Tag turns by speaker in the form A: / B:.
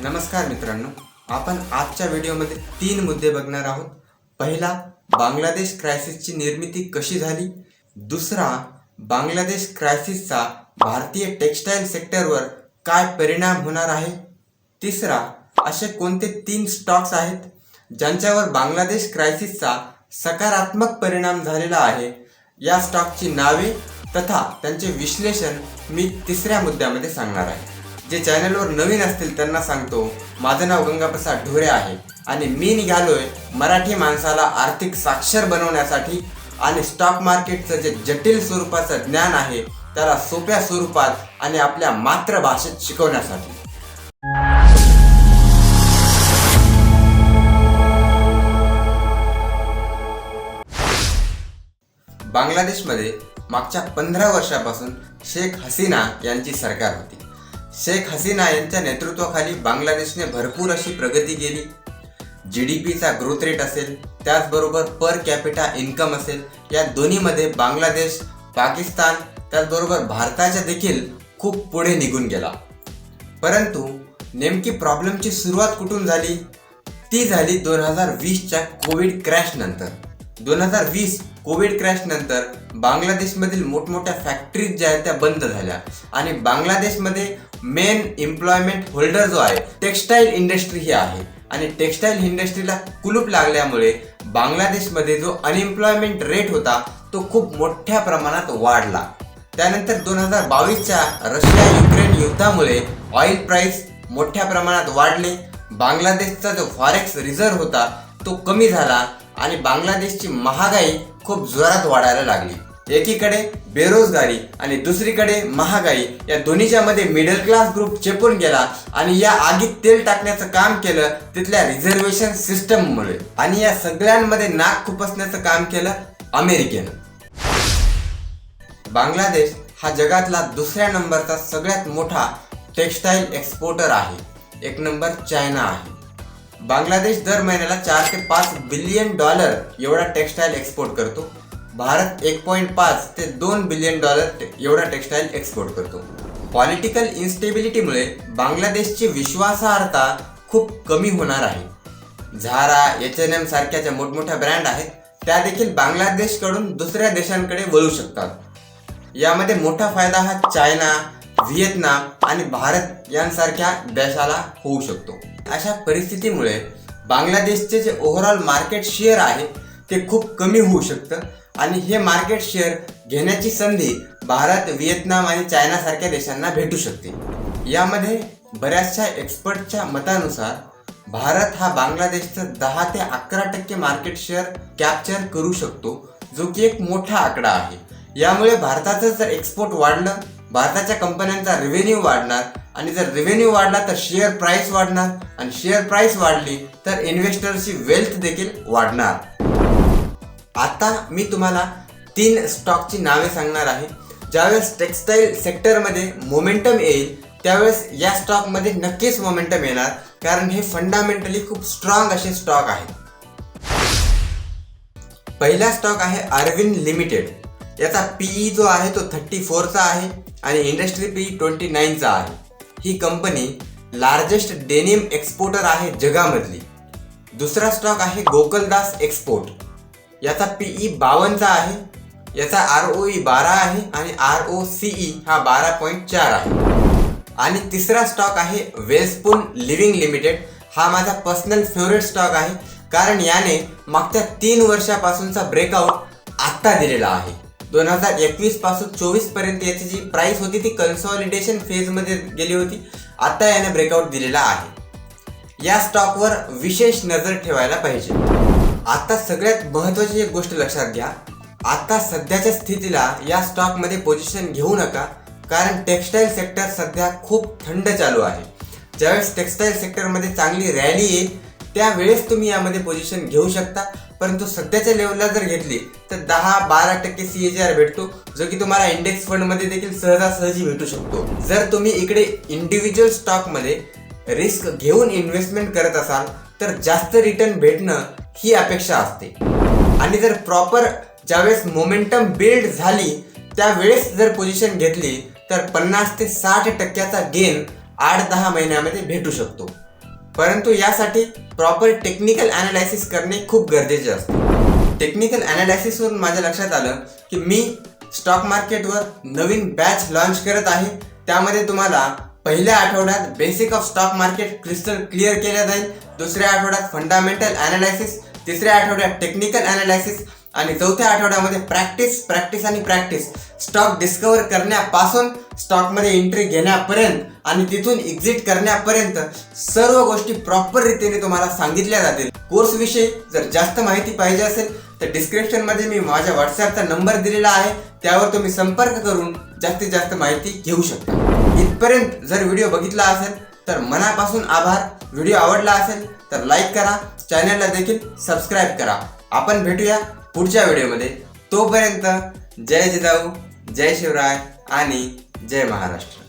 A: नमस्कार मित्रांनो आपण आजच्या व्हिडिओमध्ये तीन मुद्दे बघणार आहोत. पहिला बांगलादेश क्रायसिसची निर्मिती कशी झाली? दुसरा बांगलादेश क्रायसिसचा भारतीय टेक्स्टाईल सेक्टरवर काय परिणाम होणार आहे? तिसरा असे कोणते तीन स्टॉक्स आहेत ज्यांच्यावर बांगलादेश क्रायसिसचा सकारात्मक परिणाम झालेला आहे? या स्टॉकची नावे तथा त्यांचे विश्लेषण मी तिसऱ्या मुद्द्यामध्ये सांगणार आहे. जे चॅनलवर नवीन असतील त्यांना सांगतो माझं नाव गंगाप्रसाद ढोरे आहे आणि मी निघालोय मराठी माणसाला आर्थिक साक्षर बनवण्यासाठी आणि स्टॉक मार्केटचं जे जटिल स्वरूपाचं ज्ञान आहे त्याला सोप्या स्वरूपात आणि आपल्या मातृभाषेत शिकवण्यासाठी. बांगलादेशमध्ये मागच्या पंधरा वर्षापासून शेख हसीना यांची सरकार होती. शेख हसीना यांच्या नेतृत्वाखाली बांगलादेशने भरपूर अशी प्रगती केली. जी डी पीचा ग्रोथ रेट असेल त्याचबरोबर पर कॅपिटा इन्कम असेल या दोन्हीमध्ये बांगलादेश पाकिस्तान त्याचबरोबर भारताच्या देखील खूप पुढे निघून गेला. परंतु नेमकी प्रॉब्लेमची सुरुवात कुठून झाली? ती झाली दोन हजार वीसच्या कोविड क्रॅश नंतर. दोन हजार वीस कोविड क्रॅश नंतर बांगलादेशमधील मोठमोठ्या फॅक्टरीज ज्या आहेत त्या बंद झाल्या आणि बांगलादेशमध्ये मेन एम्प्लॉयमेंट होल्डर जो आहे टेक्स्टाईल इंडस्ट्री ही आहे. आणि टेक्स्टाईल इंडस्ट्रीला कुलूप लागल्यामुळे बांगलादेशमध्ये जो अनएम्प्लॉयमेंट रेट होता तो खूप मोठ्या प्रमाणात वाढला. त्यानंतर दोन हजार बावीसच्या रशिया युक्रेन युद्धामुळे ऑइल प्राईस मोठ्या प्रमाणात वाढले. बांगलादेशचा जो फॉरेक्स रिझर्व होता तो कमी झाला आणि बांगलादेशची महागाई खूप जोरात वाढायला लागली. एकीकडे बेरोजगारी आणि दुसरीकडे महागाई या दोन्हीच्या मध्ये मिडल क्लास ग्रुप चेपून गेला आणि या आगीत तेल टाकण्याचं काम केलं तिथल्या रिझर्वेशन सिस्टममुळे आणि या सगळ्यांमध्ये नाक खुपसण्याचं काम केलं अमेरिकेनं. बांगलादेश हा जगातला दुसऱ्या नंबरचा सगळ्यात मोठा टेक्स्टाईल एक्सपोर्टर आहे. एक नंबर चायना आहे. बांगलादेश दर महिन्याला चार ते पाच बिलियन डॉलर एवढा टेक्स्टाईल एक्सपोर्ट करतो. भारत एक पॉईंट पाच ते दोन बिलियन डॉलर एवढा टेक्स्टाईल एक्सपोर्ट करतो. पॉलिटिकल इन्स्टेबिलिटीमुळे बांगलादेशची विश्वासार्हता खूप कमी होणार आहे. झारा एच एन एम सारख्या ज्या मोठमोठ्या ब्रँड आहेत त्या देखील बांगलादेशकडून दुसऱ्या देशांकडे वळू शकतात. यामध्ये मोठा फायदा हा चायना व्हिएतनाम आणि भारत यांसारख्या देशाला होऊ शकतो. अशा परिस्थितीमुळे बांगलादेशचे जे ओव्हरऑल मार्केट शेअर आहे ते खूप कमी होऊ शकतं. आणि हे मार्केट शेअर घेण्याची संधी भारत व्हिएतनाम आणि चायनासारख्या देशांना भेटू शकते. यामध्ये बऱ्याचशा एक्सपर्टच्या मतानुसार भारत हा बांगलादेशचं दहा ते अकरा टक्के मार्केट शेअर कॅप्चर करू शकतो जो की एक मोठा आकडा आहे. यामुळे भारताचं जर एक्सपोर्ट वाढलं भारताच्या कंपन्यांचा रेव्हेन्यू वाढणार आणि जर रेव्हेन्यू वाढला तर शेअर प्राईस वाढणार आणि शेअर प्राईस वाढली तर इन्व्हेस्टरची वेल्थ देखील वाढणार. आता मी तुम्हाला तीन स्टॉकची नावे सांगणार आहे. ज्यावेळेस टेक्स्टाईल सेक्टरमध्ये मोमेंटम येईल त्यावेळेस या स्टॉकमध्ये नक्कीच मोमेंटम येणार कारण हे फंडामेंटली खूप स्ट्रॉंग असे स्टॉक आहेत पहिला स्टॉक आहे अरविंद लिमिटेड. याचा पीई जो आहे तो थर्टी फोरचा आहे आणि इंडस्ट्री पीई ट्वेंटी नाईनचा आहे. ही कंपनी लार्जेस्ट डेनिम एक्सपोर्टर आहे जगामधली. दुसरा स्टॉक आहे गोकुलदास एक्सपोर्ट. याचा पीई बावनचा आहे. याचा आर ओ ई बारा आहे आणि आर ओ सी ई हा बारा पॉईंट चार आहे. आणि तिसरा स्टॉक आहे वेस्पून लिव्हिंग लिमिटेड. हा माझा पर्सनल फेवरेट स्टॉक आहे. कारण याने मागच्या तीन वर्षापासूनचा ब्रेकआउट आत्ता दिलेला आहे. दोन हजार एकवीसपासून चोवीसपर्यंत याची जी प्राईस होती ती कन्सॉलिडेशन फेजमध्ये गेली होती. आता याने ब्रेकआउट दिलेला आहे. या स्टॉकवर विशेष नजर ठेवायला पाहिजे. आता सगळ्यात महत्त्वाची एक गोष्ट लक्षात घ्या. आता सध्याच्या स्थितीला या स्टॉकमध्ये पोझिशन घेऊ नका कारण टेक्स्टाईल सेक्टर सध्या खूप थंड चालू आहे. ज्यावेळेस टेक्स्टाईल सेक्टरमध्ये चांगली रॅली येईल त्यावेळेस तुम्ही यामध्ये पोझिशन घेऊ शकता. परंतु सध्याच्या लेवलला जर घेतली तर दहा बारा टक्के सी एच आर भेटतो जो की तुम्हाला इंडेक्स फंडमध्ये देखील सहजासहजी भेटू शकतो. जर तुम्ही इकडे इंडिव्हिज्युअल स्टॉकमध्ये रिस्क घेऊन इन्व्हेस्टमेंट करत असाल तर जास्त रिटर्न भेटणं ही अपेक्षा असते. आणि जर प्रॉपर ज्यावेळेस मोमेंटम बिल्ड झाली त्यावेळेस जर पोझिशन घेतली तर पन्नास ते साठ टक्क्याचा गेन आठ दहा महिन्यामध्ये भेटू शकतो. परंतु यासाठी प्रॉपर टेक्निकल अनालायसिस करणे खूप गरजेचे असते. टेक्निकल अनालायसिसवरून माझ्या लक्षात आलं की मी स्टॉक मार्केटवर नवीन बॅच लॉन्च करत आहे. त्यामध्ये तुम्हाला पहिल्या आठवड्यात basic of stock market crystal clear केल्या जाईल. दुसऱ्या आठवड्यात फंडामेंटल अनालायसिस तिसऱ्या आठवड्यात टेक्निकल अनालायसिस आणि चौथ्या आठवड्यामध्ये प्रॅक्टिस प्रॅक्टिस आणि प्रॅक्टिस स्टॉक डिस्कवर करण्यापासून स्टॉकमध्ये एंट्री घेण्यापर्यंत आणि तिथून एक्झिट करण्यापर्यंत सर्व गोष्टी प्रॉपर रीतीने तुम्हाला सांगितल्या जातील. कोर्स विषयी जर जास्त माहिती पाहिजे असेल तर डिस्क्रिप्शनमध्ये मी माझ्या व्हॉट्सॲपचा नंबर दिलेला आहे. त्यावर तुम्ही संपर्क करून जास्तीत जास्त माहिती घेऊ शकता. इथपर्यंत जर व्हिडिओ बघितला असेल तर मनापासून आभार. व्हिडिओ आवडला असेल तर लाईक करा. चॅनलला देखील सबस्क्राईब करा. आपण भेटूया पुढच्या व्हिडिओमध्ये. तोपर्यंत जय जिजाऊ जय शिवराय आणि जय महाराष्ट्र.